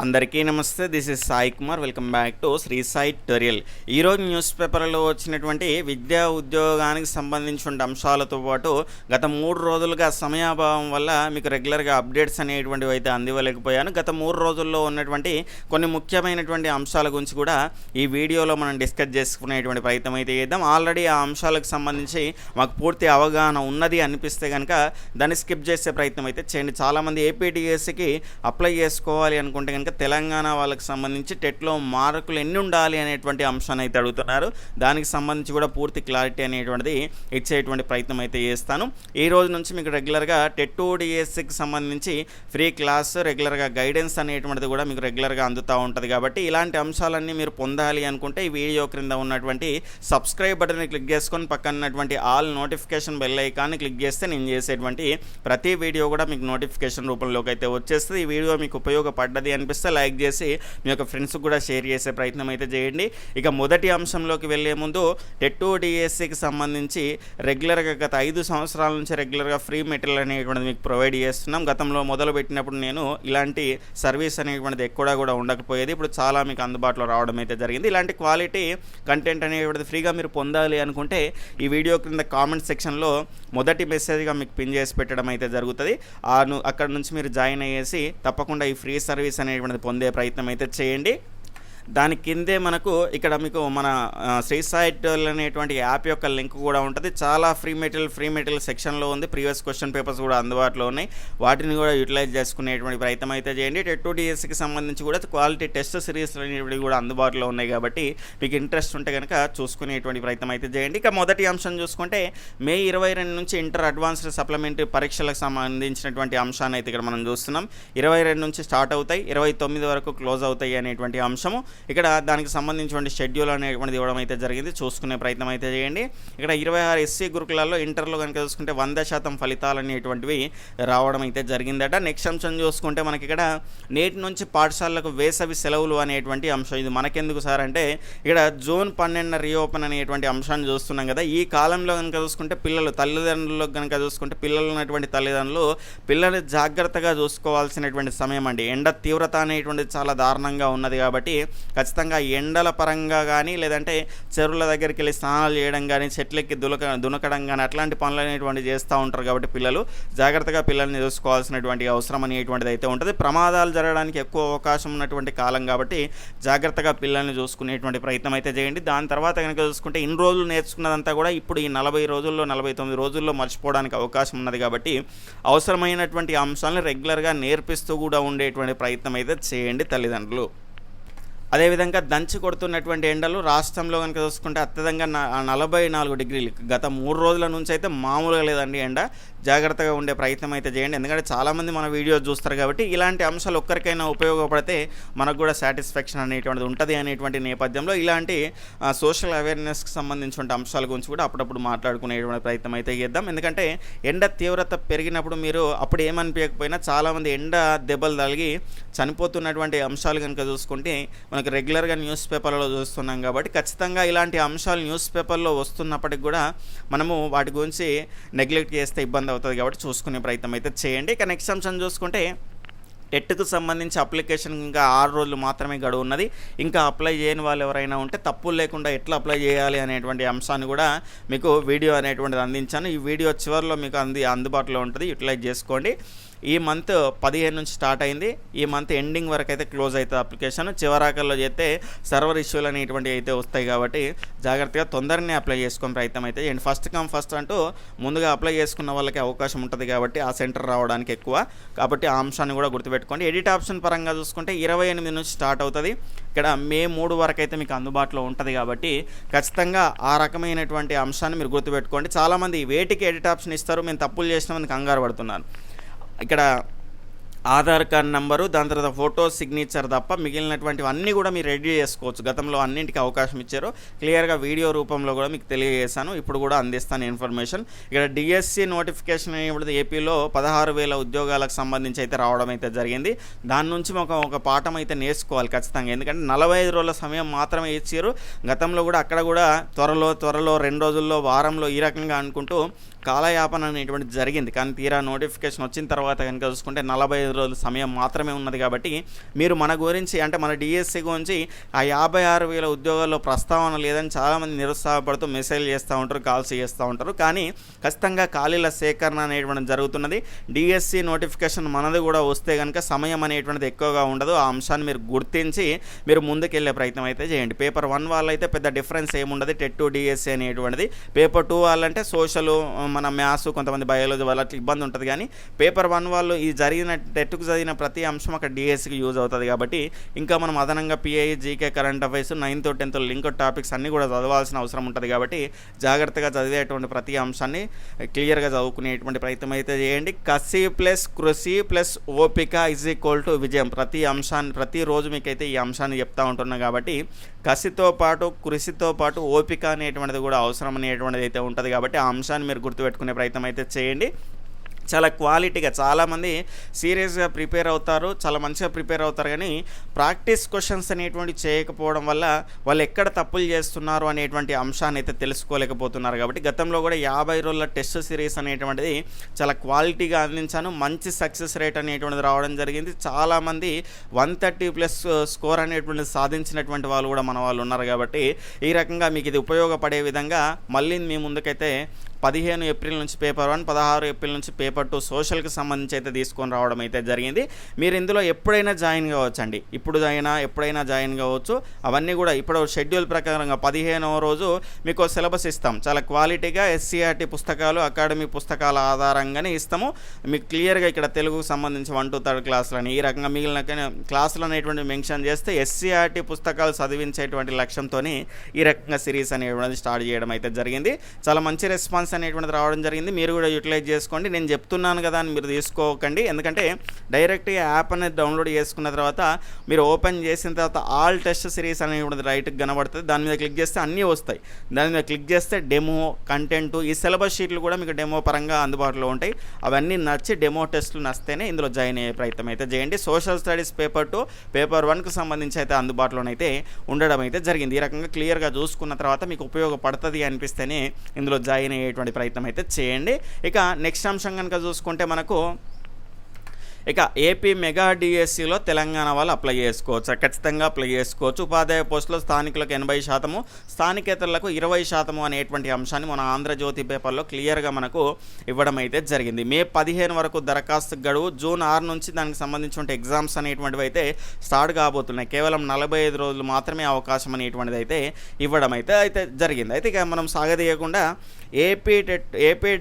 అందరికీ నమస్తే this is Sai Kumar. Welcome back to Shri Sai tutorial ఈరోజు news పేపర్లో వచ్చినటువంటి విద్యా ఉద్యోగానికి సంబంధించిన అంశాలతో పాటు గత మూడు రోజులుగా సమయాభావం వల్ల మీకు రెగ్యులర్గా అప్డేట్స్ అనేటువంటివి అయితే అందివ్వలేకపోయాను. గత మూడు రోజుల్లో ఉన్నటువంటి కొన్ని ముఖ్యమైనటువంటి అంశాల గురించి కూడా ఈ వీడియోలో మనం డిస్కస్ చేసుకునేటువంటి ప్రయత్నం అయితే చేద్దాం. ఆల్రెడీ ఆ అంశాలకు సంబంధించి మాకు పూర్తి అవగాహన ఉన్నది అనిపిస్తే కనుక దాన్ని స్కిప్ చేసే ప్రయత్నం అయితే చేయండి. చాలామంది ఏపీటీఎస్సికి అప్లై చేసుకోవాలి అనుకుంటే కనుక ఇంకా తెలంగాణ వాళ్ళకి సంబంధించి టెట్లో మార్కులు ఎన్ని ఉండాలి అనేటువంటి అంశాన్ని అయితే అడుగుతున్నారు. దానికి సంబంధించి కూడా పూర్తి క్లారిటీ అనేటువంటిది ఇచ్చేటువంటి ప్రయత్నం అయితే చేస్తాను. ఈ రోజు నుంచి మీకు రెగ్యులర్గా టెట్ డిఎస్సికి సంబంధించి ఫ్రీ క్లాస్ రెగ్యులర్గా గైడెన్స్ అనేటువంటిది కూడా మీకు రెగ్యులర్గా అందుతూ ఉంటుంది. కాబట్టి ఇలాంటి అంశాలన్నీ మీరు పొందాలి అనుకుంటే ఈ వీడియో క్రింద ఉన్నటువంటి సబ్స్క్రైబ్ బటన్ని క్లిక్ చేసుకొని పక్కన ఉన్నటువంటి ఆల్ నోటిఫికేషన్ బెల్ ఐకాన్ని క్లిక్ చేస్తే నేను చేసేటువంటి ప్రతి వీడియో కూడా మీకు నోటిఫికేషన్ రూపంలోకి అయితే వచ్చేస్తుంది. ఈ వీడియో మీకు ఉపయోగపడ్డది అనిపిస్తుంది అనిపిస్తే లైక్ చేసి మీ యొక్క ఫ్రెండ్స్కి కూడా షేర్ చేసే ప్రయత్నం అయితే చేయండి. ఇక మొదటి అంశంలోకి వెళ్ళే ముందు టెట్టు డిఎస్సికి సంబంధించి రెగ్యులర్గా గత ఐదు సంవత్సరాల నుంచి రెగ్యులర్గా ఫ్రీ మెటీరియల్ అనేటువంటిది మీకు ప్రొవైడ్ చేస్తున్నాం. గతంలో మొదలు పెట్టినప్పుడు నేను ఇలాంటి సర్వీస్ అనేటువంటిది ఎక్కడా కూడా ఉండకపోయేది. ఇప్పుడు చాలా మీకు అందుబాటులో రావడం అయితే జరిగింది. ఇలాంటి క్వాలిటీ కంటెంట్ అనేటువంటిది ఫ్రీగా మీరు పొందాలి అనుకుంటే ఈ వీడియో క్రింద కామెంట్ సెక్షన్లో మొదటి మెసేజ్గా మీకు పిన్ చేసి పెట్టడం అయితే జరుగుతుంది. అక్కడ నుంచి మీరు జాయిన్ అయ్యేసి తప్పకుండా ఈ ఫ్రీ సర్వీస్ అనేటువంటిది పొందే ప్రయత్నం అయితే చేయండి. దాని కిందే మనకు ఇక్కడ మీకు మన శ్రీ సైట్ అనేటువంటి యాప్ యొక్క లింక్ కూడా ఉంటుంది. చాలా ఫ్రీ మెటీరియల్ ఫ్రీ మెటీరియల్ సెక్షన్లో ఉంది. ప్రీవియస్ క్వశ్చన్ పేపర్స్ కూడా అందుబాటులో ఉన్నాయి. వాటిని కూడా యూటిలైజ్ చేసుకునేటువంటి ప్రయత్నం అయితే చేయండి. టెట్ డిఎస్సికి సంబంధించి కూడా క్వాలిటీ టెస్ట్ సిరీస్ అనేవి కూడా అందుబాటులో ఉన్నాయి కాబట్టి మీకు ఇంట్రెస్ట్ ఉంటే కనుక చూసుకునేటువంటి ప్రయత్నం అయితే చేయండి. ఇక మొదటి అంశం చూసుకుంటే మే ఇరవై రెండు నుంచి ఇంటర్ అడ్వాన్స్డ్ సప్లిమెంటరీ పరీక్షలకు సంబంధించినటువంటి అంశాన్ని అయితే ఇక్కడ మనం చూస్తున్నాం. ఇరవై రెండు నుంచి స్టార్ట్ అవుతాయి. ఇరవై తొమ్మిది వరకు క్లోజ్ అవుతాయి అనేటువంటి అంశము. ఇక్కడ దానికి సంబంధించినటువంటి షెడ్యూల్ అనేటువంటిది ఇవ్వడం అయితే జరిగింది. చూసుకునే ప్రయత్నం అయితే చేయండి. ఇక్కడ ఇరవై ఆరు ఎస్సీ గురుకులాల్లో ఇంటర్లో కనుక చూసుకుంటే వంద శాతం ఫలితాలు అనేటువంటివి రావడం అయితే జరిగిందట. నెక్స్ట్ అంశం చూసుకుంటే మనకి ఇక్కడ నేటి నుంచి పాఠశాలలకు వేసవి సెలవులు అనేటువంటి అంశం. ఇది మనకెందుకు సార్ అంటే ఇక్కడ జూన్ పన్నెండున రీఓపెన్ అనేటువంటి అంశాన్ని చూస్తున్నాం కదా. ఈ కాలంలో కనుక చూసుకుంటే పిల్లలు తల్లిదండ్రులకు కనుక చూసుకుంటే పిల్లలు ఉన్నటువంటి తల్లిదండ్రులు పిల్లల్ని జాగ్రత్తగా చూసుకోవాల్సినటువంటి సమయం అండి. ఎండ తీవ్రత అనేటువంటిది చాలా దారుణంగా ఉన్నది కాబట్టి ఖచ్చితంగా ఎండల పరంగా కానీ లేదంటే చెరువుల దగ్గరికి వెళ్ళి స్నానాలు చేయడం కానీ చెట్లెక్కి దులక దునకడం కానీ అట్లాంటి పనులు అనేటువంటి చేస్తూ ఉంటారు కాబట్టి పిల్లలు. జాగ్రత్తగా పిల్లల్ని చూసుకోవాల్సినటువంటి అవసరం అనేటువంటిది అయితే ఉంటుంది. ప్రమాదాలు జరగడానికి ఎక్కువ అవకాశం ఉన్నటువంటి కాలం కాబట్టి జాగ్రత్తగా పిల్లల్ని చూసుకునేటువంటి ప్రయత్నం అయితే చేయండి. దాని తర్వాత కనుక చూసుకుంటే ఇన్ని రోజులు నేర్చుకున్నదంతా కూడా ఇప్పుడు ఈ నలభై రోజుల్లో నలభై తొమ్మిది రోజుల్లో మర్చిపోవడానికి అవకాశం ఉన్నది కాబట్టి అవసరమైనటువంటి అంశాలను రెగ్యులర్గా నేర్పిస్తూ కూడా ఉండేటువంటి ప్రయత్నం అయితే చేయండి తల్లిదండ్రులు. అదేవిధంగా దంచి కొడుతున్నటువంటి ఎండలు రాష్ట్రంలో కనుక చూసుకుంటే అత్యధికంగా నలభై నాలుగు డిగ్రీలు. గత మూడు రోజుల నుంచి అయితే మామూలుగా లేదండి ఎండ. జాగ్రత్తగా ఉండే ప్రయత్నం అయితే చేయండి. ఎందుకంటే చాలామంది మన వీడియోస్ చూస్తారు కాబట్టి ఇలాంటి అంశాలు ఒక్కరికైనా ఉపయోగపడితే మనకు కూడా సాటిస్ఫాక్షన్ అనేటువంటిది ఉంటుంది అనేటువంటి నేపథ్యంలో ఇలాంటి సోషల్ అవేర్నెస్కి సంబంధించిన అంశాల గురించి కూడా అప్పుడప్పుడు మాట్లాడుకునేటువంటి ప్రయత్నం అయితే చేద్దాం. ఎందుకంటే ఎండ తీవ్రత పెరిగినప్పుడు మీరు అప్పుడు ఏమనిపించకపోయినా చాలామంది ఎండ దెబ్బలు తలిగి చనిపోతున్నటువంటి అంశాలు కనుక చూసుకుంటే మనకు రెగ్యులర్గా న్యూస్ పేపర్లలో చూస్తున్నాం కాబట్టి ఖచ్చితంగా ఇలాంటి అంశాలు న్యూస్ పేపర్లో వస్తున్నప్పటికి కూడా మనము వాటి గురించి నెగ్లెక్ట్ చేస్తే ఇబ్బంది అవుతుంది కాబట్టి చూసుకునే ప్రయత్నం అయితే చేయండి. ఇక నెక్స్ట్ అంశం చూసుకుంటే టెట్కు సంబంధించి అప్లికేషన్ ఇంకా ఆరు రోజులు మాత్రమే గడువు ఉన్నది. ఇంకా అప్లై చేయని వాళ్ళు ఎవరైనా ఉంటే తప్పులు లేకుండా ఎట్లా అప్లై చేయాలి అనేటువంటి అంశాన్ని కూడా మీకు వీడియో అనేటువంటిది అందించాను. ఈ వీడియో చివరిలో మీకు అంది అందుబాటులో ఉంటుంది. యూటిలైజ్ చేసుకోండి. ఈ మంత్ పదిహేను నుంచి స్టార్ట్ అయింది. ఈ మంత్ ఎండింగ్ వరకు అయితే క్లోజ్ అవుతుంది అప్లికేషన్. చివరాకల్లో చేస్తే సర్వర్ ఇష్యూలు అనేటువంటివి అయితే వస్తాయి కాబట్టి జాగ్రత్తగా తొందరనే అప్లై చేసుకునే ప్రయత్నం అయితే అండ్ ఫస్ట్ కమ్ ఫస్ట్ అంటూ ముందుగా అప్లై చేసుకున్న వాళ్ళకి అవకాశం ఉంటుంది కాబట్టి ఆ సెంటర్ రావడానికి ఎక్కువ. కాబట్టి ఆ అంశాన్ని కూడా గుర్తుపెట్టుకోండి. ఎడిట్ ఆప్షన్ పరంగా చూసుకుంటే ఇరవై ఎనిమిది నుంచి స్టార్ట్ అవుతుంది. ఇక్కడ మే మూడు వరకు అయితే మీకు అందుబాటులో ఉంటుంది కాబట్టి ఖచ్చితంగా ఆ రకమైనటువంటి అంశాన్ని మీరు గుర్తుపెట్టుకోండి. చాలామంది వేటికి ఎడిట్ ఆప్షన్ ఇస్తారు? మేము తప్పులు చేసినామని కంగారు పడుతున్నాను ఇక్కడ ఆధార్ కార్డ్ నెంబరు దాని తర్వాత ఫోటో సిగ్నేచర్ తప్ప మిగిలినటువంటివి అన్నీ కూడా మీరు రెడీ చేసుకోవచ్చు. గతంలో అన్నింటికి అవకాశం ఇచ్చారు. క్లియర్గా వీడియో రూపంలో కూడా మీకు తెలియజేశాను. ఇప్పుడు కూడా అందిస్తాను ఇన్ఫర్మేషన్. ఇక్కడ డిఎస్సి నోటిఫికేషన్ ఇప్పుడు ఏపీలో పదహారు వేల ఉద్యోగాలకు సంబంధించి అయితే రావడం అయితే జరిగింది. దాని నుంచి ఒక ఒక పాఠం అయితే నేర్చుకోవాలి ఖచ్చితంగా. ఎందుకంటే నలభై ఐదు రోజుల సమయం మాత్రమే ఇచ్చారు. గతంలో కూడా అక్కడ కూడా త్వరలో త్వరలో రెండు రోజుల్లో వారంలో ఈ రకంగా అనుకుంటూ కాలయాపన అనేటువంటి జరిగింది. కానీ తీరా నోటిఫికేషన్ వచ్చిన తర్వాత కనుక చూసుకుంటే నలభై ఐదు రోజుల సమయం మాత్రమే ఉన్నది కాబట్టి మీరు మన గురించి అంటే మన డిఎస్సి గురించి ఆ యాభై ఆరు వేల ఉద్యోగాల్లో ప్రస్తావన లేదని చాలామంది నిరుత్సాహపడుతూ మెసేజ్ చేస్తూ ఉంటారు కాల్స్ చేస్తూ ఉంటారు. కానీ ఖచ్చితంగా ఖాళీల సేకరణ అనేటువంటిది జరుగుతున్నది. డిఎస్సి నోటిఫికేషన్ మనది కూడా వస్తే కనుక సమయం అనేటువంటిది ఎక్కువగా ఉండదు. ఆ అంశాన్ని మీరు గుర్తించి మీరు ముందుకెళ్ళే ప్రయత్నం అయితే చేయండి. పేపర్ వన్ వాళ్ళైతే పెద్ద డిఫరెన్స్ ఏముండదు. టెట్ టు డిఎస్సి అనేటువంటిది. పేపర్ టూ వాళ్ళంటే సోషల్ మన మ్యాథ్స్ కొంతమంది బయాలజీ వాళ్ళు అట్లా ఇబ్బంది ఉంటుంది కానీ పేపర్ వన్ వాళ్ళు ఈ జరిగిన టెట్కు చదివిన ప్రతి అంశం అక్కడ డిఎస్సికి యూజ్ అవుతుంది కాబట్టి ఇంకా మనం అదనంగా PI GK current affairs ninth tenth link topics అన్నీ కూడా చదవాల్సిన అవసరం ఉంటుంది కాబట్టి జాగ్రత్తగా చదివేటువంటి ప్రతి అంశాన్ని క్లియర్గా చదువుకునేటువంటి ప్రయత్నం అయితే చేయండి. కసి ప్లస్ కృషి ప్లస్ ఓపిక ఇజ్ ఈక్వల్ టు విజయం. ప్రతి అంశాన్ని ప్రతిరోజు మీకైతే ఈ అంశాన్ని చెప్తా ఉంటున్నాం కాబట్టి కసితో పాటు కృషితో పాటు ఓపిక అనేటువంటిది కూడా అవసరం అనేటువంటిది అయితే ఉంటుంది కాబట్టి ఆ అంశాన్ని మీరు గుర్తు పెట్టుకునే ప్రయత్నం అయితే చేయండి. చాలా క్వాలిటీగా చాలామంది సీరియస్గా ప్రిపేర్ అవుతారు చాలా మంచిగా ప్రిపేర్ అవుతారు కానీ ప్రాక్టీస్ క్వశ్చన్స్ అనేటువంటి చేయకపోవడం వల్ల వాళ్ళు ఎక్కడ తప్పులు చేస్తున్నారు అనేటువంటి అంశాన్ని అయితే తెలుసుకోలేకపోతున్నారు కాబట్టి గతంలో కూడా యాభై రోజుల టెస్ట్ సిరీస్ అనేటువంటిది చాలా క్వాలిటీగా అందించాను మంచి సక్సెస్ రేట్ అనేటువంటిది రావడం జరిగింది. చాలామంది వన్ థర్టీ ప్లస్ స్కోర్ అనేటువంటిది సాధించినటువంటి వాళ్ళు కూడా మన వాళ్ళు ఉన్నారు కాబట్టి ఈ రకంగా మీకు ఇది ఉపయోగపడే విధంగా మళ్ళీ మీ ముందుకైతే పదిహేను ఏప్రిల్ నుంచి పేపర్ వన్ పదహారు ఏప్రిల్ నుంచి పేపర్ టూ సోషల్కి సంబంధించి అయితే తీసుకొని రావడం అయితే జరిగింది. మీరు ఇందులో ఎప్పుడైనా జాయిన్ కావచ్చు అండి ఇప్పుడు అయినా ఎప్పుడైనా జాయిన్ కావచ్చు. అవన్నీ కూడా ఇప్పుడు షెడ్యూల్ ప్రకారంగా పదిహేనవ రోజు మీకు సిలబస్ ఇస్తాం. చాలా క్వాలిటీగా ఎస్సీఆర్టీ పుస్తకాలు అకాడమీ పుస్తకాల ఆధారంగానే ఇస్తాము. మీకు క్లియర్గా ఇక్కడ తెలుగుకు సంబంధించి వన్ టు థర్డ్ క్లాసులని ఈ రకంగా మిగిలిన క్లాసులు అనేటువంటి మెన్షన్ చేస్తే ఎస్సీఆర్టీ పుస్తకాలు చదివించేటువంటి లక్ష్యంతో ఈ రకంగా సిరీస్ అనేటువంటిది స్టార్ట్ చేయడం అయితే జరిగింది. చాలా మంచి రెస్పాన్స్ అనేటువంటిది రావడం జరిగింది. మీరు కూడా యూటిలైజ్ చేసుకోండి. నేను చెప్తున్నాను కదా అని మీరు తీసుకోకండి. ఎందుకంటే డైరెక్ట్గా యాప్ అనేది డౌన్లోడ్ చేసుకున్న తర్వాత మీరు ఓపెన్ చేసిన తర్వాత ఆల్ టెస్ట్ సిరీస్ అనేటువంటిది రైట్కి కనబడుతుంది. దాని మీద క్లిక్ చేస్తే అన్నీ వస్తాయి. దాని మీద క్లిక్ చేస్తే డెమో కంటెంట్ ఈ సిలబస్ షీట్లు కూడా మీకు డెమో పరంగా అందుబాటులో ఉంటాయి. అవన్నీ నచ్చి డెమో టెస్టులు నచ్చితేనే ఇందులో జాయిన్ అయ్యే ప్రయత్నం అయితే చేయండి. Social studies paper two paper వన్కి సంబంధించి అయితే అందుబాటులోనైతే ఉండడం అయితే జరిగింది. ఈ రకంగా క్లియర్గా చూసుకున్న తర్వాత మీకు ఉపయోగపడుతుంది అనిపిస్తేనే ఇందులో జాయిన్ చేసేటువంటి ప్రయత్నం అయితే చేయండి. ఇక నెక్స్ట్ అంశం కనుక చూసుకుంటే మనకు ఇక ఏపీ మెగా డిఎస్సిలో తెలంగాణ వాళ్ళు అప్లై చేసుకోవచ్చు. ఖచ్చితంగా అప్లై చేసుకోవచ్చు. ఉపాధ్యాయ పోస్టులో స్థానికులకు ఎనభై శాతము స్థానికేతరులకు ఇరవై శాతము అనేటువంటి అంశాన్ని మన ఆంధ్రజ్యోతి పేపర్లో క్లియర్గా మనకు ఇవ్వడం అయితే జరిగింది. మే పదిహేను వరకు దరఖాస్తు గడువు జూన్ ఆరు నుంచి దానికి సంబంధించిన ఎగ్జామ్స్ అనేటువంటివి అయితే స్టార్ట్ కాబోతున్నాయి. కేవలం నలభై ఐదు రోజులు మాత్రమే అవకాశం అనేటువంటిది అయితే ఇవ్వడం అయితే అయితే జరిగింది. అయితే ఇక మనం సాగదీయకుండా ఏపీ టెట్ ఏపీ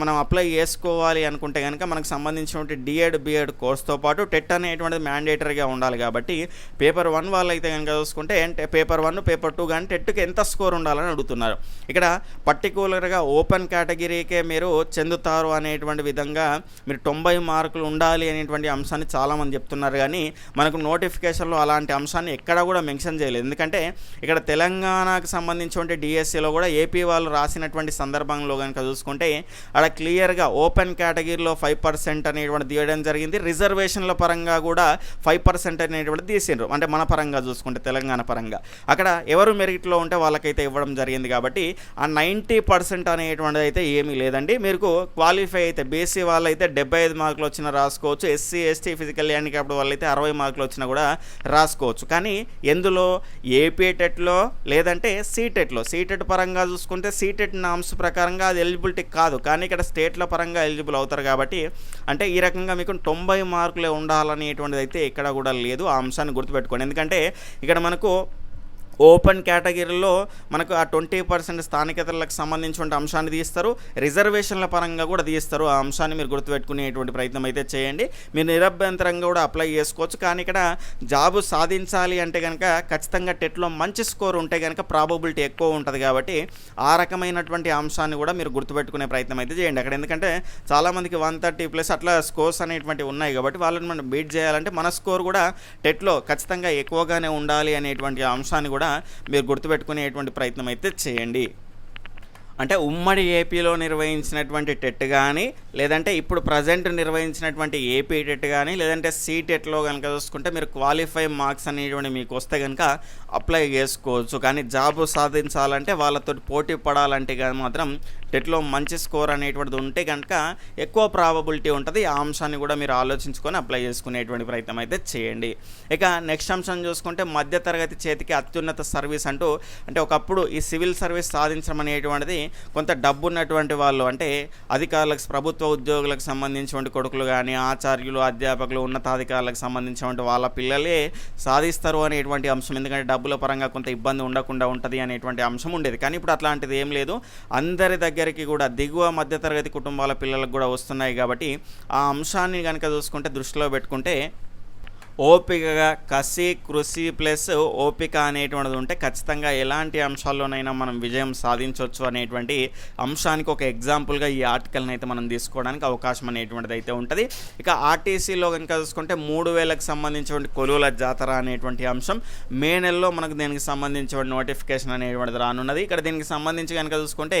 మనం అప్లై చేసుకోవాలి అనుకుంటే కనుక మనకు సంబంధించినటువంటి డిఎడ్ బిఎడ్ కోర్స్తో పాటు టెట్ అనేటువంటిది మ్యాండేటరీగా ఉండాలి కాబట్టి పేపర్ వన్ వాళ్ళు అయితే కనుక చూసుకుంటే పేపర్ వన్ పేపర్ టూ కానీ టెట్కి ఎంత స్కోర్ ఉండాలని అడుగుతున్నారు. ఇక్కడ పర్టికులర్గా ఓపెన్ కేటగిరీకే మీరు చెందుతారు అనేటువంటి విధంగా మీరు తొంభై మార్కులు ఉండాలి అనేటువంటి అంశాన్ని చాలామంది చెప్తున్నారు. కానీ మనకు నోటిఫికేషన్లో అలాంటి అంశాన్ని ఎక్కడా కూడా మెన్షన్ చేయలేదు. ఎందుకంటే ఇక్కడ తెలంగాణకు సంబంధించినటువంటి డిఎస్సిలో కూడా ఏపీ వాళ్ళు రాసినటువంటి సందర్భంలో కనుక చూసుకుంటే అక్కడ క్లియర్గా ఓపెన్ కేటగిరీలో ఫైవ్ పర్సెంట్ అనేటువంటి తీయడం జరిగింది. రిజర్వేషన్ల పరంగా కూడా ఫైవ్ పర్సెంట్ అనేటువంటి తీసిండ్రు. అంటే మన పరంగా చూసుకుంటే తెలంగాణ పరంగా. అక్కడ ఎవరు మెరిట్లో ఉంటే వాళ్ళకైతే ఇవ్వడం జరిగింది కాబట్టి ఆ నైంటీ పర్సెంట్ అనేటువంటిది అయితే ఏమీ లేదండి. మీకు క్వాలిఫై అయితే బీసీ వాళ్ళైతే డెబ్బై ఐదు మార్కులు వచ్చిన రాసుకోవచ్చు. ఎస్సీ ఎస్టీ ఫిజికల్ హ్యాండిక్యాప్డ్ వాళ్ళైతే అరవై మార్కులు వచ్చినా కూడా రాసుకోవచ్చు. కానీ ఎందులో ఏపీ టెట్లో లేదంటే సీటెట్లో సీటెట్ పరంగా చూసుకుంటే సీటెట్ నామ్స్ ప్రకారంగా అది ఎలిజిబిలిటీ కాదు. కానీ ఇక్కడ స్టేట్ల పరంగా ఎలిజిబుల్ అవుతారు కాబట్టి అంటే ఈ రకంగా మీకు తొంభై మార్కులే ఉండాలనేటువంటిది అయితే ఇక్కడ కూడా లేదు. ఆ అంశాన్ని గుర్తుపెట్టుకోండి. ఎందుకంటే ఇక్కడ మనకు ఓపెన్ కేటగిరీలో మనకు ఆ ట్వంటీ పర్సెంట్ స్థానికతలకు సంబంధించిన అంశాన్ని తీస్తారు. రిజర్వేషన్ల పరంగా కూడా తీస్తారు. ఆ అంశాన్ని మీరు గుర్తుపెట్టుకునేటువంటి ప్రయత్నం అయితే చేయండి. మీరు నిరభ్యంతరంగా కూడా అప్లై చేసుకోవచ్చు. కానీ ఇక్కడ జాబు సాధించాలి అంటే కనుక ఖచ్చితంగా టెట్లో మంచి స్కోర్ ఉంటే కనుక ప్రాబబిలిటీ ఎక్కువ ఉంటుంది కాబట్టి ఆ రకమైనటువంటి అంశాన్ని కూడా మీరు గుర్తుపెట్టుకునే ప్రయత్నం అయితే చేయండి. అక్కడ ఎందుకంటే చాలామందికి వన్ థర్టీ ప్లస్ అట్లా స్కోర్స్ అనేటువంటివి ఉన్నాయి కాబట్టి వాళ్ళని మనం బీట్ చేయాలంటే మన స్కోర్ కూడా టెట్లో ఖచ్చితంగా ఎక్కువగానే ఉండాలి అనేటువంటి అంశాన్ని కూడా మీరు గుర్తుపెట్టుకునేటువంటి ప్రయత్నం అయితే చేయండి. అంటే ఉమ్మడి ఏపీలో నిర్వహించినటువంటి టెట్ కానీ లేదంటే ఇప్పుడు ప్రజెంట్ నిర్వహించినటువంటి ఏపీ టెట్ కానీ లేదంటే సీ టెట్లో కనుక చూసుకుంటే మీరు క్వాలిఫై మార్క్స్ అనేటువంటి మీకు వస్తే కనుక అప్లై చేసుకోవచ్చు. కానీ జాబ్ సాధించాలంటే వాళ్ళతో పోటీ పడాలంటే కానీ మాత్రం టెట్లో మంచి స్కోర్ అనేటువంటిది ఉంటే కనుక ఎక్కువ ప్రాబబిలిటీ ఉంటుంది. ఆ అంశాన్ని కూడా మీరు ఆలోచించుకొని అప్లై చేసుకునేటువంటి ప్రయత్నం అయితే చేయండి. ఇక నెక్స్ట్ అంశం చూసుకుంటే మధ్యతరగతి చేతికి అత్యున్నత సర్వీస్ అంటూ అంటే ఒకప్పుడు ఈ సివిల్ సర్వీస్ సాధించడం అనేటువంటిది కొంత డబ్బు ఉన్నటువంటి వాళ్ళు అంటే అధికారులకు ప్రభుత్వ ఉద్యోగులకు సంబంధించినటువంటి కొడుకులు కానీ ఆచార్యులు అధ్యాపకులు ఉన్నతాధికారులకు సంబంధించినటువంటి వాళ్ళ పిల్లలే సాధిస్తారు అనేటువంటి అంశం. ఎందుకంటే డబ్బుల పరంగా కొంత ఇబ్బంది ఉండకుండా ఉంటుంది అనేటువంటి అంశం ఉండేది. కానీ ఇప్పుడు అట్లాంటిది ఏం లేదు. అందరి దగ్గర దగ్గరికి కూడా దిగువ మధ్యతరగతి కుటుంబాల పిల్లలకు కూడా వస్తున్నాయి కాబట్టి ఆ అంశాన్ని కనుక చూసుకుంటే దృష్టిలో పెట్టుకుంటే ఓపికగా కసి కృషి ప్లస్ ఓపిక అనేటువంటిది ఉంటే ఖచ్చితంగా ఎలాంటి అంశాల్లోనైనా మనం విజయం సాధించవచ్చు అనేటువంటి అంశానికి ఒక ఎగ్జాంపుల్గా ఈ ఆర్టికల్ని అయితే మనం తీసుకోవడానికి అవకాశం అనేటువంటిది అయితే ఉంటుంది. ఇక ఆర్టీసీలో కనుక చూసుకుంటే మూడు వేలకు సంబంధించినటువంటి కొలువుల జాతర అనేటువంటి అంశం మే నెలలో మనకు దీనికి సంబంధించిన నోటిఫికేషన్ అనేటువంటిది రానున్నది. ఇక్కడ దీనికి సంబంధించి కనుక చూసుకుంటే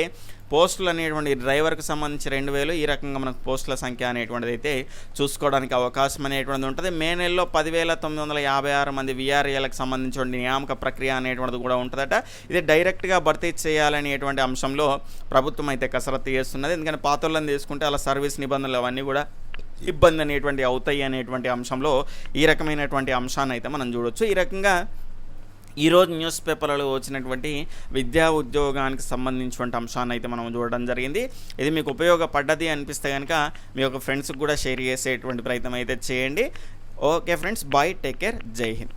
పోస్టులు అనేటువంటి డ్రైవర్కి సంబంధించి రెండు వేలు ఈ రకంగా మనకు పోస్టుల సంఖ్య అనేటువంటిది అయితే చూసుకోవడానికి అవకాశం అనేటువంటిది ఉంటుంది. మే నెలలో పది పదివేల తొమ్మిది వందల యాభై ఆరు మంది విఆర్ఏలకు సంబంధించిన నియామక ప్రక్రియ అనేటువంటిది కూడా ఉంటుందట. ఇది డైరెక్ట్గా భర్తీ చేయాలనేటువంటి అంశంలో ప్రభుత్వం అయితే కసరత్తు చేస్తున్నది. ఎందుకంటే పాతోళ్ళని తీసుకుంటే అలా సర్వీస్ నిబంధనలు అవన్నీ కూడా ఇబ్బంది అనేటువంటి అవుతాయి అనేటువంటి అంశంలో ఈ రకమైనటువంటి అంశాన్ని అయితే మనం చూడొచ్చు. ఈ రకంగా ఈరోజు న్యూస్ పేపర్లలో వచ్చినటువంటి విద్యా ఉద్యోగానికి సంబంధించినటువంటి అంశాన్ని అయితే మనం చూడడం జరిగింది. ఇది మీకు ఉపయోగపడ్డది అనిపిస్తే కనుక మీ యొక్క ఫ్రెండ్స్కి కూడా షేర్ చేసేటువంటి ప్రయత్నం అయితే చేయండి. Okay friends bye take care जय हिंद